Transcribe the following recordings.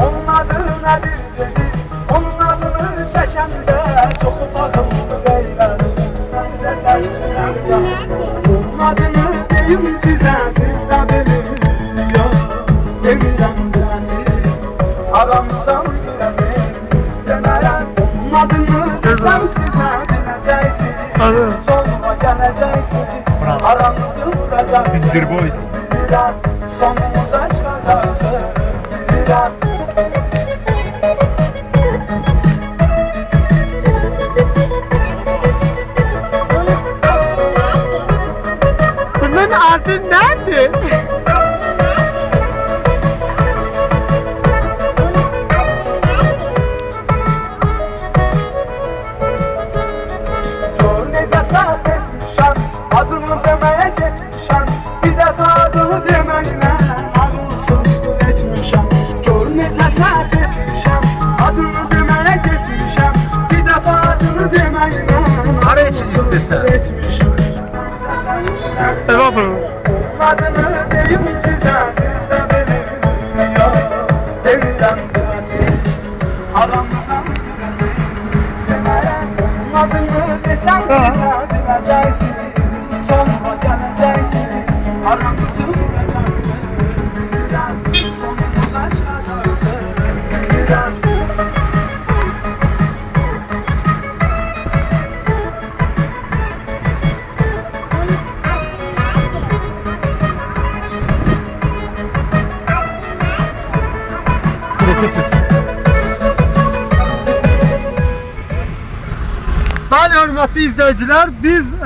Onun adı nedir dedi Onun adını seçende Çok bakımlı beylerim Ben de seçtim elden Onun adını deyim size Siz de bilin ya Demirem bilesiz Aramızam bilesiz Demerem onun adını desem size Bileceksiniz Sonra geleceksiniz Aramızı vuracaksınız. Bilirem sonumuza çıkacaksınız. Bunun altın nerede? Adını demeye geçmişim Bir defa adını demeye Səhv etmişəm Adını deməyə getmişəm Bir dəfə adını deməklə Araya çiz istəsən. Evet bu. Adını deyim sizə Siz də bilin Yox demirəm biləsiz Aramızdan biləsiz Demərəm adını Bəli, hörmətli izləyicilər, biz e,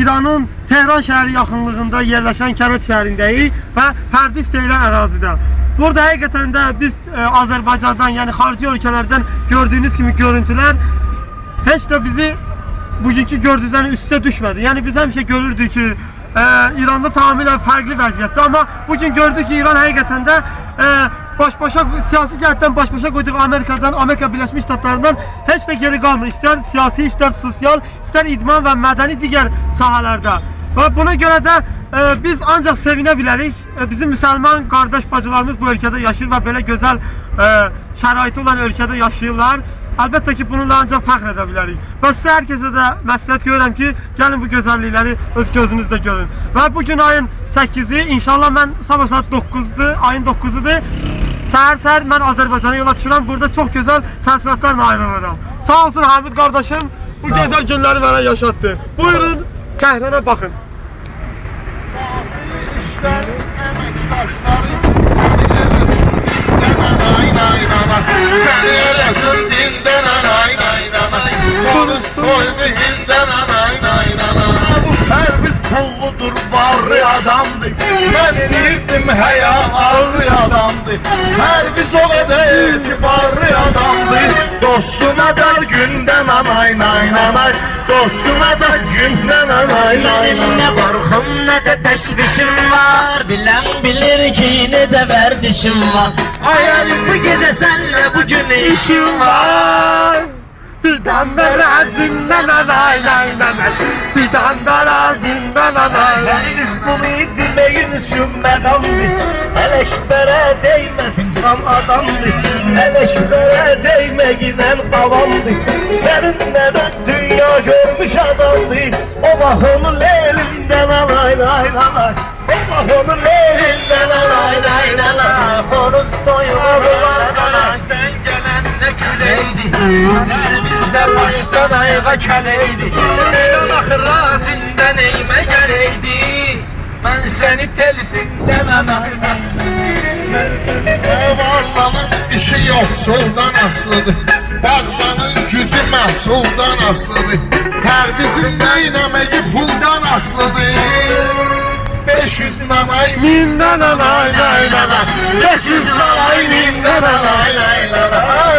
İranın Tehran şəhəri yaxınlığında yerləşən Kənət şəhərindəyik və fərdi istəyilən ərazidə. Burada həqiqətən də biz e, Azərbaycandan, yəni xarici ölkələrdən gördüyünüz kimi görüntülər heç də bizi bugünkü gördüyünüzdən üstə düşmədi. Yəni biz həmişə görürdük ki, e, İranda tamamilə fərqli vəziyyətdə, amma bugün gördük ki, İran həqiqətən də e, baş-başa siyasi cəhətdən baş-başa qoyduğu Amerikadan, Amerika Birləşmiş Ştatlarından heç də geri qalmır. İstər siyasi, istər sosial, istər idman və mədəni digər sahələrdə. Və buna görə də e, biz ancaq sevinə bilərik. E, bizim müsəlman qardaş bacılarımız bu ölkədə yaşayır və belə gözəl e, şəraiti olan ölkədə yaşayırlar. Əlbəttə ki, bununla ancaq fəxr edə bilərik. Və sizə hər kəsə də məsləhət görürəm ki, gəlin bu gözəllikləri öz gözünüzlə görün. Və bu gün ayın 8-i, inşallah mən sabah saat 9-dur, ayın 9-udur. Səhər səhər mən Azərbaycana yola düşürəm. Burada çox gözəl təsiratlarla ayrılıram. Sağ olsun Hamid qardaşım bu gözəl günləri mənə yaşatdı. Buyurun, qəhrənə baxın. Dağlı biz pulludur var varlı adamdır Mən elirdim həya ağrı adamdır Hər biz o qədər etibarlı adamdır Dostuna da gündən anay nay nanay Dostuna da gündən anay nay Benim ne korkum ne de teşvişim var. Bilen bilir ki nece verdişim var. Hayalim bu gece senle bugün işim var. Fidan berazinden anay nay nanay Fidan berazinden anay nay Eliniz bunu itirmeyin sümmedamdı Eleşbere değmesin tam adamdı Eleşbere değmeginen kavamdı Seninle ben dünya görmüş adamdı O bakımı leylinden alay lay lay O bakımı leylinden alay lay lay Horus toyuğu Arkadaştan gelen ne küleydi Elimizde baştan ayğa keleydi Elon axıra zindən eymə Mən səni telsindən anayla Varlamın işi yoxsuldan aslıdır Bağbanın gücü məhsuldan aslıdır Hər bizim neynəməyi puldan aslıdır 500 nanay Minden anay nay nanay 500 nanay, min nanay, nay, nay,